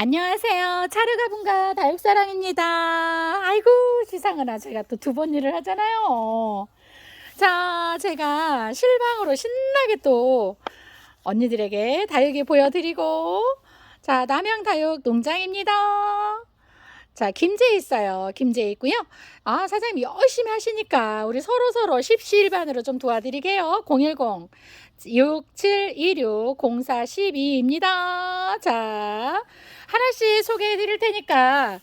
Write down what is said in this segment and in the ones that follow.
안녕하세요. 차르가분가 다육사랑입니다. 아이고, 시상하나 제가 또 두 번 일을 하잖아요. 자, 제가 실방으로 신나게 또 언니들에게 다육이 보여드리고, 자, 남양 다육 농장입니다. 자, 김제 있어요. 김제 있고요. 아, 사장님 열심히 하시니까 우리 서로 서로 십시일반으로 좀 도와드리게요. 010 6726 0412입니다. 자, 하나씩 소개해 드릴 테니까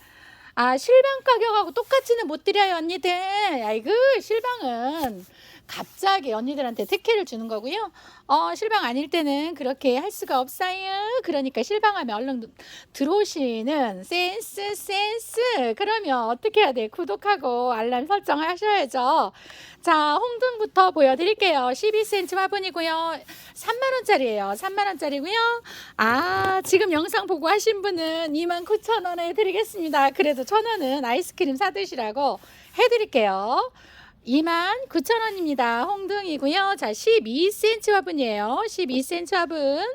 아, 실방 가격하고 똑같이는 못 드려요, 언니들. 아이고, 실방은 갑자기 언니들한테 특혜를 주는 거고요. 어, 실방 아닐 때는 그렇게 할 수가 없어요. 그러니까 실방하면 얼른 들어오시는 센스, 센스. 그러면 어떻게 해야 돼? 구독하고 알람 설정 하셔야죠. 자, 홍등부터 보여드릴게요. 12cm 화분이고요. 3만 원짜리예요. 3만 원짜리고요. 아, 지금 영상 보고 하신 분은 29,000원에 드리겠습니다. 그래도 1,000원은 아이스크림 사드시라고 해드릴게요. 29,000원입니다. 홍등이고요. 자, 12cm 화분이에요. 12cm 화분.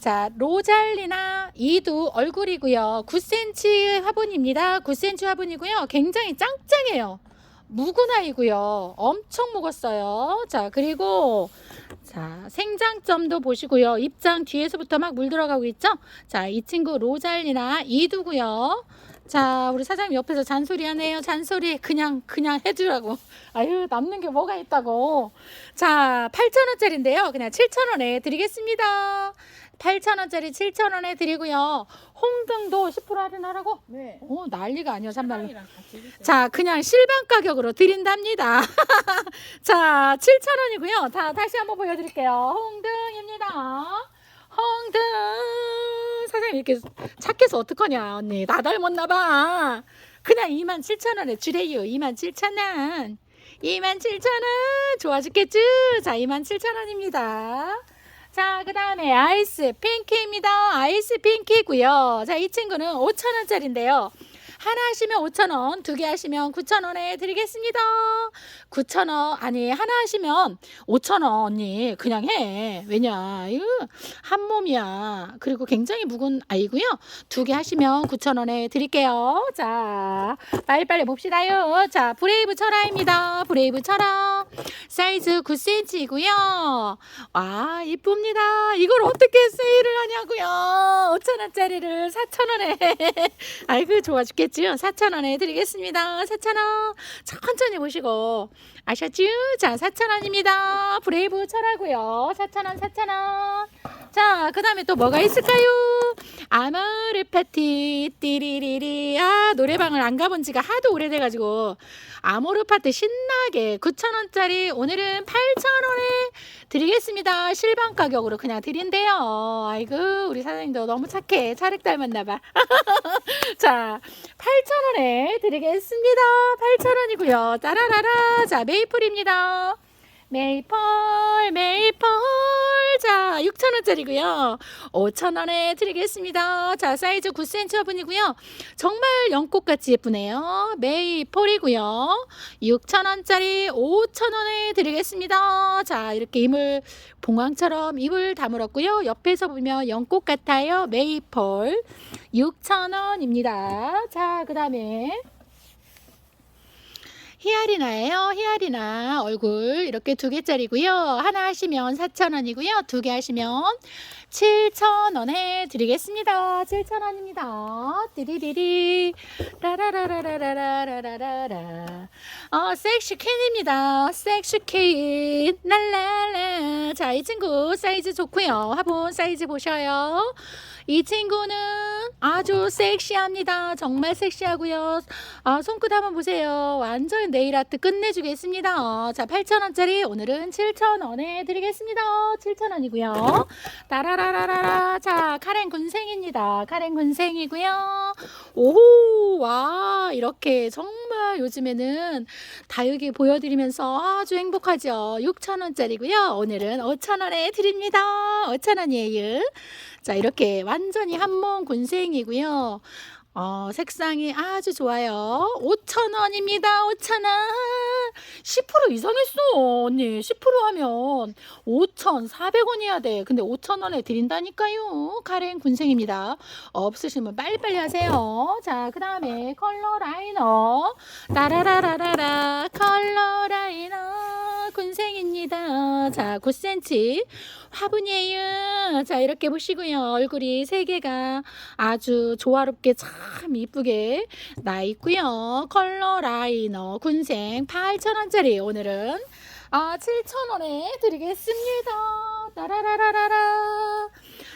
자, 로잘리나 이두 얼굴이고요. 9cm 화분입니다. 9cm 화분이고요. 굉장히 짱짱해요. 묵은 아이고요. 엄청 묵었어요. 자, 그리고 자, 생장점도 보시고요. 입장 뒤에서부터 막 물 들어가고 있죠? 자, 이 친구 로잘리나 이두고요. 자, 우리 사장님 옆에서 잔소리 하네요. 잔소리 그냥 그냥 해주라고. 아유, 남는 게 뭐가 있다고. 자, 8,000원짜리인데요. 그냥 7,000원에 드리겠습니다. 8,000원짜리 7,000원에 드리고요. 홍등도 10% 할인하라고? 네. 오, 난리가 아니야, 참말로. 사랑이랑 같이 해주세요. 자, 그냥 실방 가격으로 드린답니다. 자, 7,000원이고요. 다 다시 한번 보여드릴게요. 홍등입니다. 홍등. 사장님 이렇게 착해서 어떡하냐, 언니. 나 닮았나 봐. 그냥 27,000원에 주래요. 27,000원. 27,000원. 좋아 죽겠죠? 자, 27,000원입니다. 자, 그 다음에 아이스 핑키입니다. 아이스 핑키고요. 자, 이 친구는 5,000원짜리인데요. 하나 하시면 5,000원, 두 개 하시면 9,000원에 드리겠습니다. 9,000원, 아니, 하나 하시면 5,000원, 언니. 그냥 해. 왜냐, 이거 한 몸이야. 그리고 굉장히 묵은 아이고요. 두 개 하시면 9,000원에 드릴게요. 자, 빨리빨리 봅시다요. 자, 브레이브 철화입니다. 브레이브 철화. 사이즈 9cm이고요. 와, 이쁩니다. 이걸 어떻게 세일을 하냐고요. 5,000원짜리를 4,000원에. 아이고, 좋아 죽겠 지요. 4,000원에 드리겠습니다. 4,000원. 천천히 보시고. 아셨죠? 자, 4,000원입니다. 브레이브 철하고요. 4,000원, 4,000원. 자, 그 다음에 또 뭐가 있을까요? 아모르 파티, 띠리리리. 아, 노래방을 안 가본 지가 하도 오래돼가지고. 아모르 파티 신나게 9,000원짜리 오늘은 8,000원에 드리겠습니다. 실방 가격으로 그냥 드린대요. 아이고, 우리 사장님도 너무 착해. 차륵 닮았나봐. 자, 8,000원에 드리겠습니다. 8,000원이고요. 따라라라. 자, 메이플입니다. 메이플, 메이플. 자, 6,000원짜리고요. 5,000원에 드리겠습니다. 자, 사이즈 9cm 화분이고요. 정말 연꽃같이 예쁘네요. 메이플이고요. 6,000원짜리 5,000원에 드리겠습니다. 자, 이렇게 이물 봉황처럼 입을 다물었고요. 옆에서 보면 연꽃 같아요. 메이플 6,000원입니다. 자, 그 다음에 히아리나예요. 히아리나 얼굴 이렇게 두 개짜리고요. 하나 하시면 4,000원이고요. 두 개 하시면 7,000원에 드리겠습니다. 7,000원입니다. 띠리리리 라라라라라라라라라 어, 섹시 퀸입니다. 섹시 퀸 랄랄라 자, 이 친구 사이즈 좋고요. 화분 사이즈 보셔요. 이 친구는 아주 섹시합니다. 정말 섹시하고요. 아, 손끝 한번 보세요. 완전 네일 아트 끝내주겠습니다. 자, 8,000원짜리 오늘은 7,000원에 드리겠습니다. 7,000원이고요. 따라라 라라라. 자, 카렌 군생입니다. 카렌 군생이고요. 오, 와, 이렇게 정말 요즘에는 다육이 보여드리면서 아주 행복하죠. 6,000원짜리고요. 오늘은 5,000원에 드립니다. 5,000원이에요. 자, 이렇게 완전히 한몸 군생이고요. 어, 색상이 아주 좋아요. 5,000원입니다. 5,000원. 10% 이상했어, 언니. 10% 하면 5,400원 해야 돼. 근데 5,000원에 드린다니까요. 카렌 군생입니다. 없으시면 빨리빨리 하세요. 자, 그 다음에 컬러 라이너. 따라라라라라. 컬러 라이너 군생입니다. 자, 9cm. 화분이에요. 자, 이렇게 보시고요. 얼굴이 세 개가 아주 조화롭게 참 이쁘게 나 있고요. 컬러 라이너 군생 8,000원짜리 오늘은 아, 7,000원에 드리겠습니다. 따라라라라라.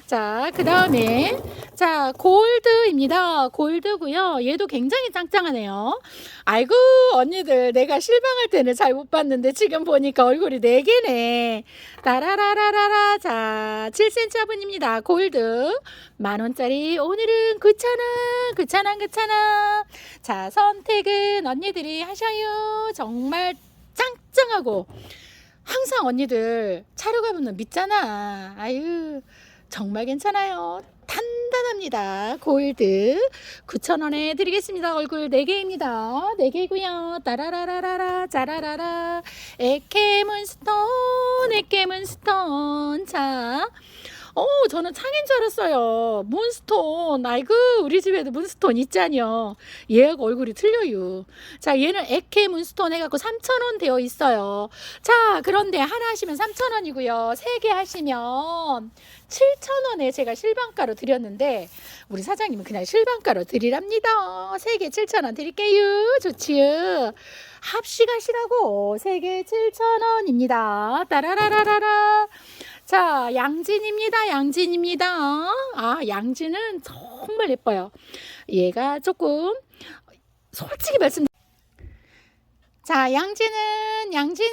자, 그 다음에, 자, 골드입니다. 골드고요 얘도 굉장히 짱짱하네요. 아이고, 언니들, 내가 실망할 때는 잘 못 봤는데, 지금 보니까 얼굴이 4개네. 따라라라라라. 자, 7cm 화분입니다. 골드. 만 원짜리. 오늘은 9,000원. 9,000원, 9,000원. 자, 선택은 언니들이 하셔요. 정말 짱짱하고. 항상 언니들 차로 가면 믿잖아. 아유, 정말 괜찮아요. 단단합니다. 골드 9,000원에 드리겠습니다. 얼굴 4개입니다. 4개고요. 따라라라라라 짜라라라 에케문스톤 에케문스톤 자 어, 저는 창인 줄 알았어요. 문스톤. 아이고, 우리 집에도 문스톤 있잖요. 얘하고 얼굴이 틀려요. 자, 얘는 에케 문스톤 해갖고 3,000원 되어 있어요. 자, 그런데 하나 하시면 3,000원이고요. 세 개 하시면 7,000원에 제가 실방가로 드렸는데, 우리 사장님은 그냥 실방가로 드리랍니다. 세 개 7,000원 드릴게요. 좋지요. 합식하시라고. 세 개 7,000원입니다. 따라라라라라. 자, 양진입니다. 양진입니다. 아, 양진은 정말 예뻐요. 얘가 조금 솔직히 말씀 자, 양진은 양진은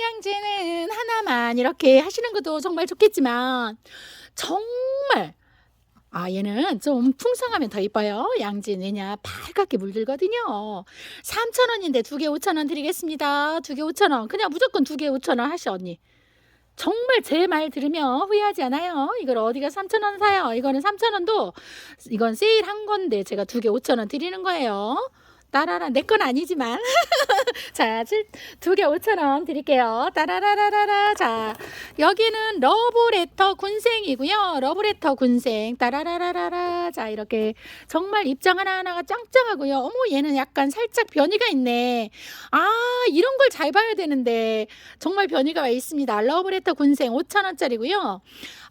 양진은 하나만 이렇게 하시는 것도 정말 좋겠지만 정말 아, 얘는 좀 풍성하면 더 이뻐요. 양진 왜냐 빨갛게 물들거든요. 3,000원인데 두 개 5,000원 드리겠습니다. 두 개 5,000원. 그냥 무조건 두 개 5,000원 하셔 언니. 정말 제 말 들으면 후회하지 않아요. 이걸 어디가 3,000원 사요. 이거는 3,000원도 이건 세일한 건데 제가 두 개 5,000원 드리는 거예요. 따라라 내 건 아니지만 자, 두 개 5,000원 드릴게요. 따라라라라라. 자, 여기는 러브레터 군생이고요. 러브레터 군생. 따라라라라라. 자, 이렇게 정말 입장 하나하나가 짱짱하고요. 어머, 얘는 약간 살짝 변이가 있네. 아, 이런 걸 잘 봐야 되는데 정말 변이가 와 있습니다. 러브레터 군생 5,000원짜리고요.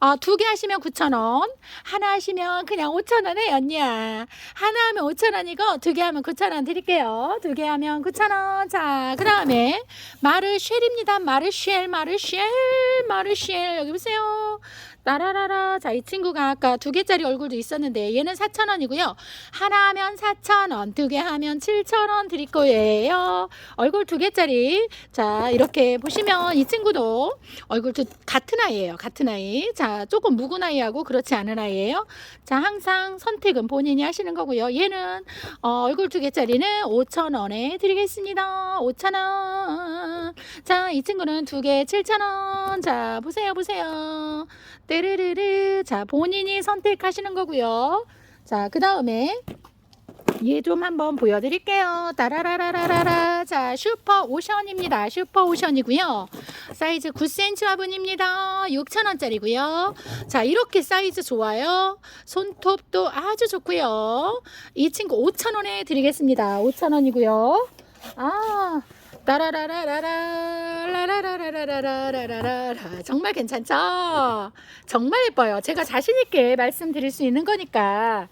아, 두개 하시면 9,000원. 하나 하시면 그냥 5,000원에 언니야. 하나 하면 5,000원이고 두 개 하면 9,000원 드릴게요. 두 개 하면 9,000원. 자, 그 다음에 마르쉘입니다. 마르쉘, 마르쉘, 마르쉘. 여기 보세요. 따라라라. 자, 이 친구가 아까 두 개짜리 얼굴도 있었는데 얘는 4,000원이고요. 하나 하면 4,000원, 두 개 하면 7,000원 드릴 거예요. 얼굴 두 개짜리. 자, 이렇게 보시면 이 친구도 얼굴 두, 같은 아이예요. 같은 아이. 자, 조금 묵은 아이하고 그렇지 않은 아이예요. 자, 항상 선택은 본인이 하시는 거고요. 얘는 어, 얼굴 두 개짜리는 5,000원에 드리겠습니다. 5,000원. 자, 이 친구는 두 개 7,000원. 자, 보세요, 보세요. 떼르르르. 자, 본인이 선택하시는 거고요. 자, 그 다음에 얘 좀 한번 보여드릴게요. 따라라라라라. 자, 슈퍼 오션입니다. 슈퍼 오션이고요. 사이즈 9cm 화분입니다. 6,000원짜리고요. 자, 이렇게 사이즈 좋아요. 손톱도 아주 좋고요. 이 친구 5,000원에 드리겠습니다. 5,000원이고요. 아, 따라라라라라 라라라라라라라라라 정말 괜찮죠? 정말 예뻐요. 제가 자신 있게 말씀드릴 수 있는 거니까.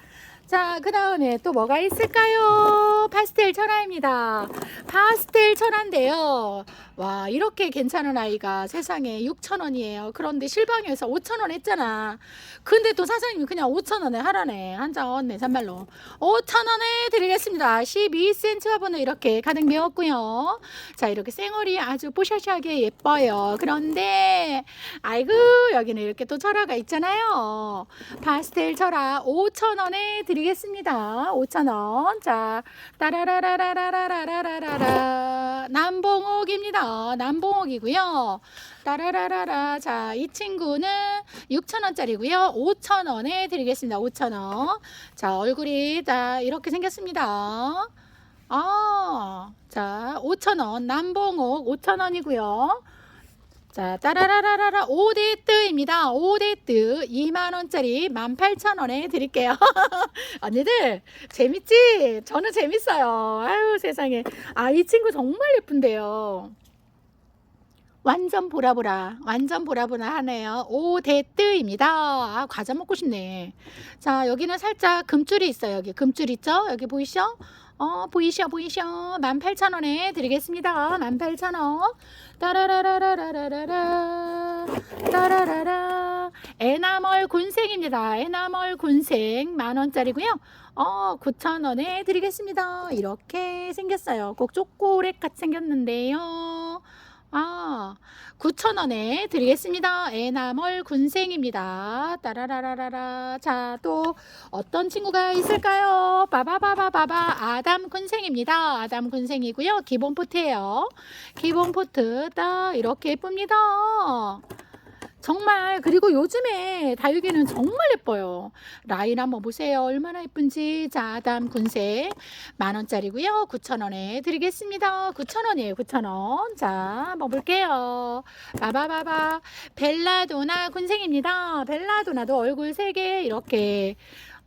자, 그 다음에 또 뭐가 있을까요? 파스텔 철화입니다. 파스텔 철화인데요. 와, 이렇게 괜찮은 아이가 세상에 6,000원이에요. 그런데 실방에서 5,000원 했잖아. 근데 또 사장님이 그냥 5,000원에 하라네. 얻네, 참말로. 5,000원에 드리겠습니다. 12cm 화분을 이렇게 가득 메웠고요. 자, 이렇게 생얼이 아주 뽀샤시하게 예뻐요. 그런데, 아이고, 여기는 이렇게 또 철화가 있잖아요. 파스텔 철화 5,000원에 드리 겠습니다. 5,000원. 자, 따라라라라라라라라라. 남봉옥입니다. 남봉옥이고요. 따라라라라. 자, 이 친구는 6,000원짜리고요. 5,000원에 드리겠습니다. 5,000원. 자, 얼굴이 다 이렇게 생겼습니다. 아, 자, 5,000원. 남봉옥 5,000원이고요. 자, 따라라라라라 5대뜨입니다. 5대뜨 2만 원짜리 18,000원에 드릴게요. 언니들, 재밌지? 저는 재밌어요. 아유, 세상에. 아, 이 친구 정말 예쁜데요. 완전 보라보라, 완전 보라보라 하네요. 오대뜨입니다. 아, 과자 먹고 싶네. 자, 여기는 살짝 금줄이 있어요. 여기 금줄 있죠? 여기 보이시죠? 어, 보이셔, 보이셔. 18,000원에 드리겠습니다. 18,000원. 따라라라라라라라. 따라라라. 에나멀 군생입니다. 에나멀 군생 만원짜리고요. 어, 9,000원에 드리겠습니다. 이렇게 생겼어요. 꼭 초콜릿 같이 생겼는데요. 아, 9,000원에 드리겠습니다. 에나멀 군생입니다. 따라라라라라. 자, 또 어떤 친구가 있을까요? 바바바바바바 아담 군생입니다. 아담 군생이고요. 기본 포트예요. 기본 포트 딱 이렇게 예쁩니다. 정말 그리고 요즘에 다육이는 정말 예뻐요. 라인 한번 보세요. 얼마나 예쁜지. 자, 아담 군생 만 원짜리고요. 9천 원에 드리겠습니다. 9천 원이에요. 9천 원. 자, 한번 볼게요. 바바바바 벨라도나 군생입니다. 벨라도나도 얼굴 세 개 이렇게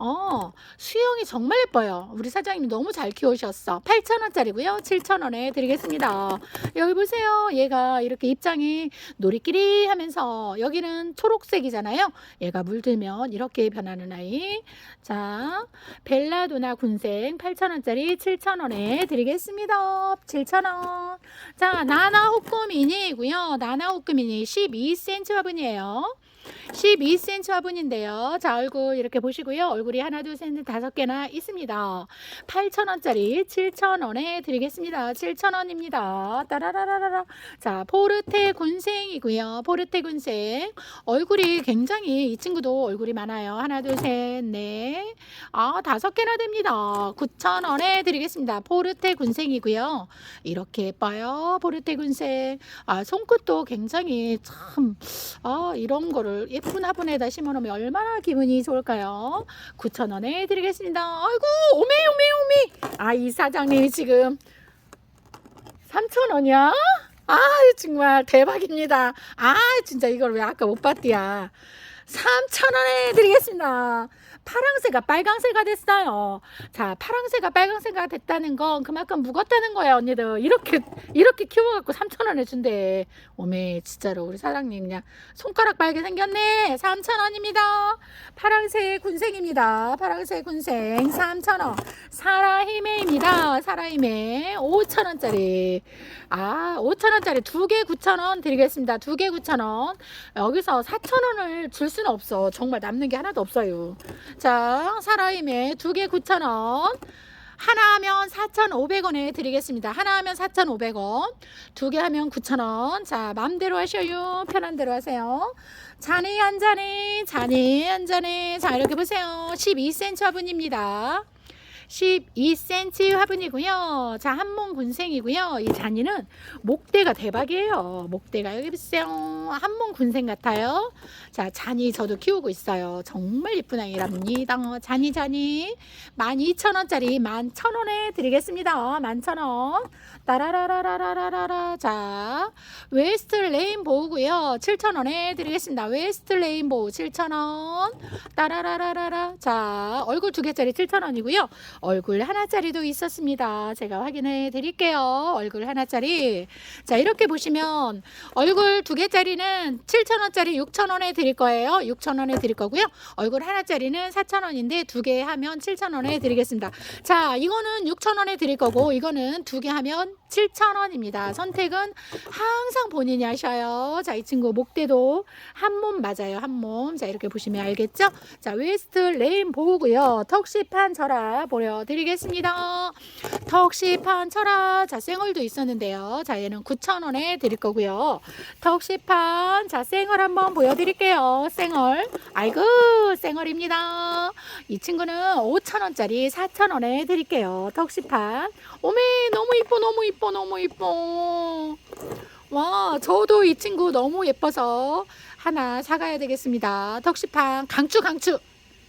어, 수영이 정말 예뻐요. 우리 사장님 너무 잘 키우셨어. 8,000원짜리고요. 7,000원에 드리겠습니다. 여기 보세요. 얘가 이렇게 입장이 놀이끼리 하면서 여기는 초록색이잖아요. 얘가 물들면 이렇게 변하는 아이. 자, 벨라도나 군생 8,000원짜리 7,000원에 드리겠습니다. 7,000원. 자, 나나 호꾸미니고요. 나나 호꾸미니 12cm 화분이에요. 12cm 화분인데요. 자, 얼굴 이렇게 보시고요. 얼굴이 하나, 둘, 셋, 넷, 다섯 개나 있습니다. 8,000원짜리 7,000원에 드리겠습니다. 7,000원입니다. 따라라라라. 자, 포르테 군생이고요. 포르테 군생. 얼굴이 굉장히 이 친구도 얼굴이 많아요. 하나, 둘, 셋, 넷. 아, 다섯 개나 됩니다. 9,000원에 드리겠습니다. 포르테 군생이고요. 이렇게 예뻐요. 포르테 군생. 아, 손끝도 굉장히 참, 아, 이런 거를 예쁜 화분에다 심어놓으면 얼마나 기분이 좋을까요? 9,000원에 드리겠습니다. 아이고, 오메, 오메, 오메. 아, 이 사장님이 지금 3,000원이야? 아, 정말 대박입니다. 아, 진짜 이걸 왜 아까 못 봤디야. 3,000원에 드리겠습니다. 파랑새가 빨강새가 됐어요. 자, 파랑새가 빨강새가 됐다는 건 그만큼 묵었다는 거야, 언니들. 이렇게, 이렇게 키워 갖고 3,000원에 준대. 오메, 진짜로 우리 사장님 그냥 손가락 빨개 생겼네. 3,000원입니다. 파랑새 군생입니다. 파랑새 군생 3,000원. 사라히메입니다. 사라히메 5,000원짜리. 아, 5,000원짜리 두 개 9,000원 드리겠습니다. 두 개 9,000원. 여기서 4,000원을 줄 수는 없어. 정말 남는 게 하나도 없어요. 자, 사라임에 두 개 9,000원. 하나 하면 4,500원에 드리겠습니다. 하나 하면 4,500원. 두 개 하면 9,000원. 자, 마음대로 하셔요. 편한 대로 하세요. 잔이 한 잔에, 잔이 한 잔에. 자, 이렇게 보세요. 12cm 화분입니다. 12cm 화분이고요. 자, 한몸 군생이고요. 이 잔이는 목대가 대박이에요. 목대가 여기 보세요. 한몸 군생 같아요. 자, 잔이 저도 키우고 있어요. 정말 예쁜 아이랍니다. 잔이 잔이 12,000원짜리 11,000원에 드리겠습니다. 11,000원. 따라라라라라라라. 자, 웨스트 레인보우고요. 7,000원에 드리겠습니다. 웨스트 레인보우 7,000원. 따라라라라라. 자, 얼굴 두 개짜리 7,000원이고요. 얼굴 하나짜리도 있었습니다. 제가 확인해 드릴게요. 얼굴 하나짜리. 자, 이렇게 보시면 얼굴 두 개짜리는 7,000원짜리 6,000원에 드릴 거예요. 6,000원에 드릴 거고요. 얼굴 하나짜리는 4,000원인데 두 개 하면 7,000원에 드리겠습니다. 자, 이거는 6,000원에 드릴 거고 이거는 두 개 하면 7,000원입니다. 선택은 항상 본인이 하셔요. 자, 이 친구 목대도 한 몸 맞아요. 한 몸. 자, 이렇게 보시면 알겠죠? 자, 웨스트 레인보우고요. 턱시판 철화 보여드리겠습니다. 턱시판 철화. 자, 생얼도 있었는데요. 자, 얘는 9,000원에 드릴 거고요. 턱시판. 자, 생얼 한번 보여드릴게요. 생얼. 아이고, 생얼입니다. 이 친구는 5,000원짜리 4,000원에 드릴게요. 턱시판. 오메, 너무 이뻐, 너무 이뻐. 이뻐 너무 이뻐. 와 저도 이 친구 너무 예뻐서 하나 사가야 되겠습니다. 덕시팡 강추 강추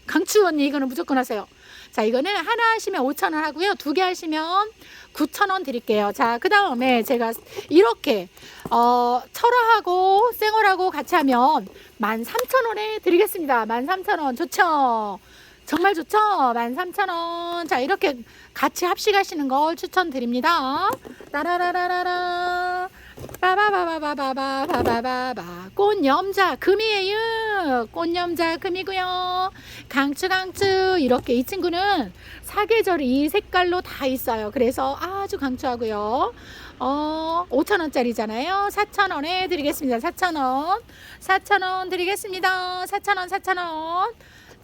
강추 언니 이거는 무조건 하세요. 자 이거는 하나 하시면 5천 원 하고요. 두 개 하시면 9천 원 드릴게요. 자그 다음에 제가 이렇게 어 철화하고 생얼하고 같이 하면 13,000원에 드리겠습니다. 13,000원 좋죠? 정말 좋죠? 13,000원. 자, 이렇게 같이 합식하시는 걸 추천드립니다. 따라라라라라. 빠바바바바바바바바바. 꽃염자 금이에요. 꽃염자 금이고요. 강추 강추. 이렇게 이 친구는 사계절이 이 색깔로 다 있어요. 그래서 아주 강추하고요. 어, 5,000원짜리잖아요. 4,000원에 드리겠습니다. 4,000원. 4,000원 드리겠습니다. 4,000원, 4,000원.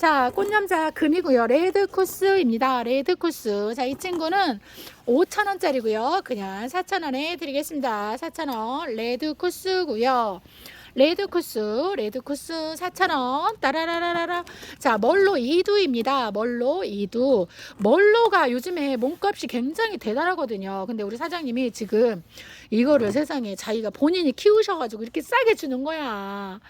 자, 꽃염자 금이고요. 레드 코스입니다. 레드 코스. 자, 이 친구는 5,000원짜리고요. 그냥 4,000원에 드리겠습니다. 4,000원. 레드 코스고요. 레드 코스, 레드 코스 4,000원. 따라라라라라. 자, 멀로 이두입니다. 멀로 이두. 멀로가 요즘에 몸값이 굉장히 대단하거든요. 근데 우리 사장님이 지금 이거를 세상에 자기가 본인이 키우셔가지고 이렇게 싸게 주는 거야.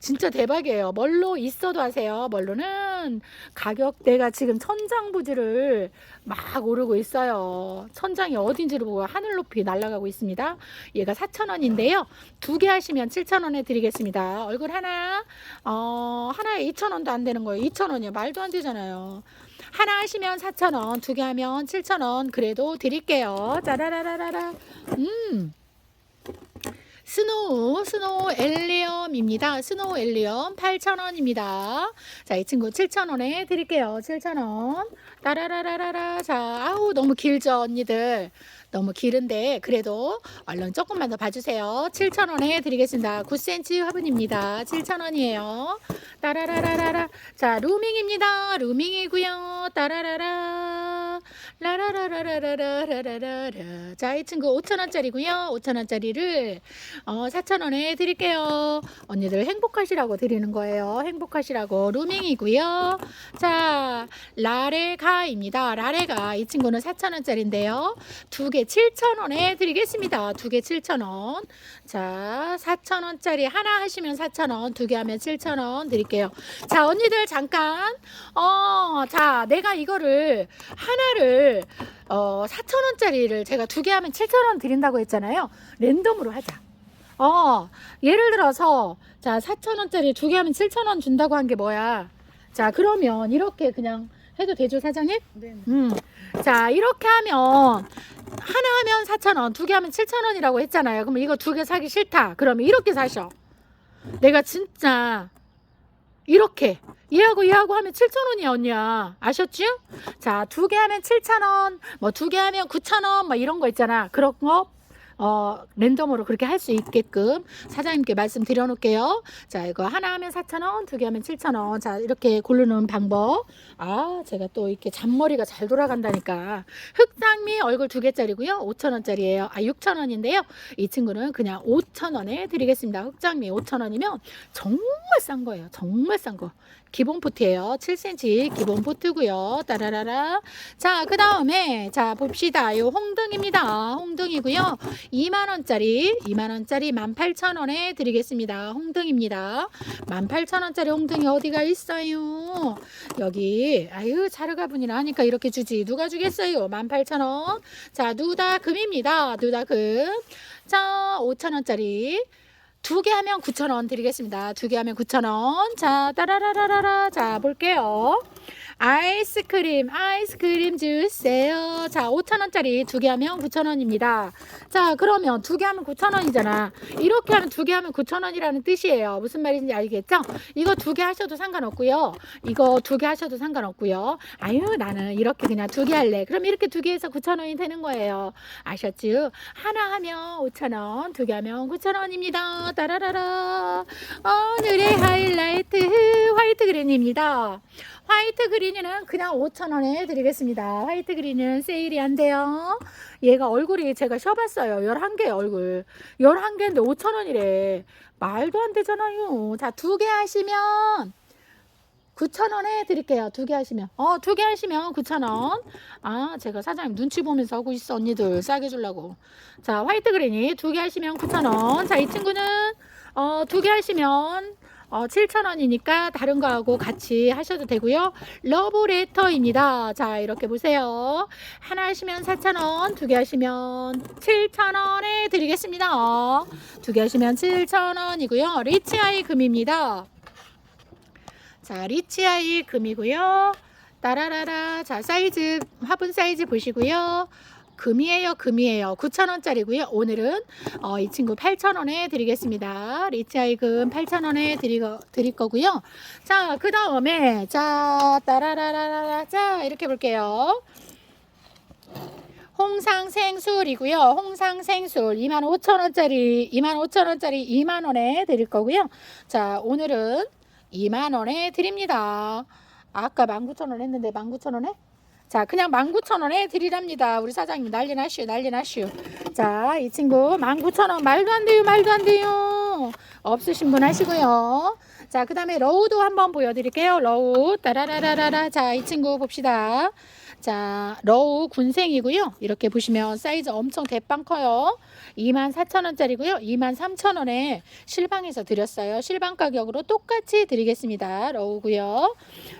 진짜 대박이에요. 멀로 있어도 하세요. 멀로는 가격대가 지금 천장부지를 막 오르고 있어요. 천장이 어딘지를 보고 하늘 높이 날아가고 있습니다. 얘가 4,000원인데요. 두 개 하시면 7,000원에 드리겠습니다. 얼굴 하나, 어, 하나에 2,000원도 안 되는 거예요. 2,000원이요. 말도 안 되잖아요. 하나 하시면 4,000원, 두 개 하면 7,000원. 그래도 드릴게요. 짜라라라라라. 음. 스노우, 스노우 엘리엄입니다. 스노우 엘리엄 8,000원입니다. 자, 이 친구 7,000원에 드릴게요. 7,000원. 따라라라라라. 자, 아우, 너무 길죠, 언니들. 너무 길은데, 그래도 얼른 조금만 더 봐주세요. 7,000원에 드리겠습니다. 9cm 화분입니다. 7,000원이에요. 따라라라라라. 자, 루밍입니다. 루밍이고요. 따라라라. 라라라라라라라라라. 자, 이 친구 5,000원짜리고요. 5,000원짜리를 어, 4,000원에 드릴게요. 언니들 행복하시라고 드리는 거예요. 행복하시라고. 루밍이고요. 자, 라레가입니다. 라레가. 이 친구는 4,000원짜리인데요. 두 개 7,000원에 드리겠습니다. 두 개 7,000원. 자, 4,000원짜리 하나 하시면 4,000원, 두 개 하면 7,000원 드릴게요. 자, 언니들 잠깐. 어, 자, 내가 이거를 하나를 어, 4,000원짜리를 제가 두 개 하면 7,000원 드린다고 했잖아요. 랜덤으로 하자. 어, 예를 들어서 자, 4,000원짜리 두 개 하면 7,000원 준다고 한 게 뭐야? 자, 그러면 이렇게 그냥 해도 되죠, 사장님? 네. 음. 자, 이렇게 하면 하나 하면 4,000원, 두 개 하면 7,000원이라고 했잖아요. 그럼 이거 두 개 사기 싫다. 그러면 이렇게 사셔. 내가 진짜 이렇게 얘하고 얘하고 하면 7,000원이야, 언니야. 아셨죠? 자, 두 개 하면 7,000원, 뭐 두 개 하면 9,000원, 뭐 이런 거 있잖아. 그런 거 어, 랜덤으로 그렇게 할 수 있게끔 사장님께 말씀드려 놓을게요. 자, 이거 하나 하면 4,000원, 두 개 하면 7,000원. 자, 이렇게 고르는 방법. 아, 제가 또 이렇게 잔머리가 잘 돌아간다니까. 흑당미 얼굴 두 개짜리고요. 5,000원짜리예요. 아, 6,000원인데요. 이 친구는 그냥 5,000원에 드리겠습니다. 흑장미 5,000원이면 정말 싼 거예요. 정말 싼 거. 기본 포트예요. 7cm 기본 포트고요. 따라라라. 자, 그 다음에 자 봅시다. 요 홍등입니다. 홍등이고요. 2만 원짜리, 2만 원짜리 18,000원에 드리겠습니다. 홍등입니다. 18,000원짜리 홍등이 어디가 있어요? 여기 아유 자르가 분이라 하니까 이렇게 주지. 누가 주겠어요? 18,000원. 자, 누다 금입니다. 누다 금. 자, 5,000원짜리. 두 개 하면 9,000원 드리겠습니다. 두 개 하면 9,000원. 자, 따라라라라라. 자, 볼게요. 아이스크림, 아이스크림 주세요. 자, 5,000원짜리 두 개 하면 9,000원입니다. 자, 그러면 두 개 하면 9,000원이잖아. 이렇게 하면 두 개 하면 9,000원이라는 뜻이에요. 무슨 말인지 알겠죠? 이거 두 개 하셔도 상관없고요. 이거 두 개 하셔도 상관없고요. 아유, 나는 이렇게 그냥 두 개 할래. 그럼 이렇게 두 개에서 9,000원이 되는 거예요. 아셨죠? 하나 하면 5,000원, 두 개 하면 9,000원입니다. 따라라라. 오늘의 하이라이트 화이트 그린입니다. 화이트 그린은 그냥 5,000원에 드리겠습니다. 화이트 그린은 세일이 안 돼요. 얘가 얼굴이 제가 쉬어봤어요. 11개 얼굴. 11개인데 5,000원이래. 말도 안 되잖아요. 자, 두 개 하시면 9,000원에 드릴게요. 두 개 하시면. 어, 두 개 하시면 9,000원. 아, 제가 사장님 눈치 보면서 하고 있어, 언니들. 싸게 주려고. 자, 화이트 그린이 두 개 하시면 9,000원. 자, 이 친구는, 어, 두 개 하시면, 어, 7,000원이니까 다른 거하고 같이 하셔도 되고요. 러브레터입니다. 자, 이렇게 보세요. 하나 하시면 4,000원, 두 개 하시면 7,000원에 드리겠습니다. 두 개 하시면 7,000원이고요. 리치아이 금입니다. 자, 리치아이 금이고요. 따라라라. 자, 사이즈, 화분 사이즈 보시고요. 금이에요, 금이에요. 9,000원짜리고요. 오늘은 어, 이 친구 8,000원에 드리겠습니다. 리치아이 금 8,000원에 드리, 드릴 거고요. 자, 그 다음에, 자, 따라라라라. 자, 이렇게 볼게요. 홍상생술이고요. 홍상생술 25,000원짜리 25,000원짜리 2만 원에 드릴 거고요. 자, 오늘은 2만 원에 드립니다. 아까 19,000원 했는데 19,000원에? 자, 그냥 19,000원에 드리랍니다. 우리 사장님 난리 나시오. 난리 나시오. 자, 이 친구 19,000원 말도 안 돼요. 말도 안 돼요. 없으신 분 하시고요. 자, 그 다음에 러우도 한번 보여 드릴게요. 러우. 따라라라라라. 자, 이 친구 봅시다. 자, 러우 군생이고요. 이렇게 보시면 사이즈 엄청 대빵 커요. 24,000원짜리고요. 23,000원에 실방에서 드렸어요. 실방 가격으로 똑같이 드리겠습니다. 러우고요.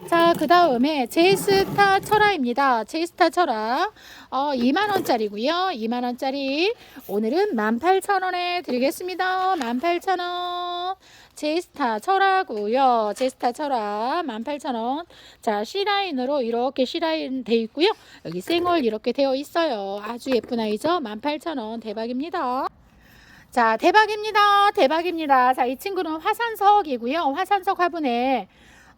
자, 그 다음에 제이스타 철화입니다. 제이스타 철화. 어, 2만 원짜리고요. 2만 원짜리. 오늘은 18,000원에 드리겠습니다. 18,000원. 제이스타 철화고요. 제이스타 철화 18,000원. 자, C라인으로 이렇게 C라인 돼 있고요. 여기 생얼 이렇게 되어 있어요. 아주 예쁜 아이죠. 18,000원. 대박입니다. 자, 대박입니다. 대박입니다. 자, 이 친구는 화산석이고요. 화산석 화분에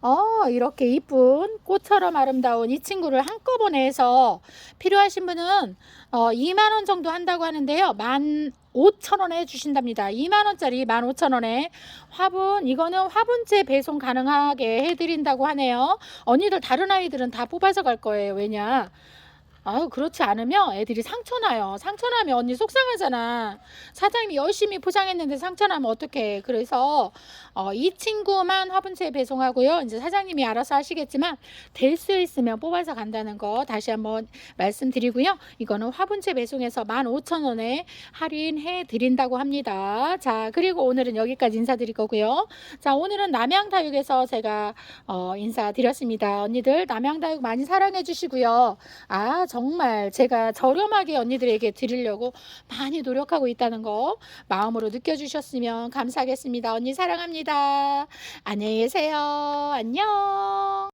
어, 이렇게 이쁜 꽃처럼 아름다운 이 친구를 한꺼번에 해서 필요하신 분은 어, 2만 원 정도 한다고 하는데요. 만 5천 원에 주신답니다. 2만 원짜리 1만 5천 원에 화분 이거는 화분째 배송 가능하게 해드린다고 하네요. 언니들 다른 아이들은 다 뽑아서 갈 거예요. 왜냐? 아유 그렇지 않으면 애들이 상처나요. 상처나면 언니 속상하잖아. 사장님이 열심히 포장했는데 상처나면 어떡해. 그래서 어, 이 친구만 화분체 배송하고요. 이제 사장님이 알아서 하시겠지만 될 수 있으면 뽑아서 간다는 거 다시 한번 말씀드리고요. 이거는 화분체 배송해서 15,000원에 할인해 드린다고 합니다. 자 그리고 오늘은 여기까지 인사드릴 거고요. 자 오늘은 남양다육에서 제가 어, 인사드렸습니다. 언니들 남양다육 많이 사랑해 주시고요. 아 정말 제가 저렴하게 언니들에게 드리려고 많이 노력하고 있다는 거 마음으로 느껴주셨으면 감사하겠습니다. 언니 사랑합니다. 안녕히 계세요. 안녕.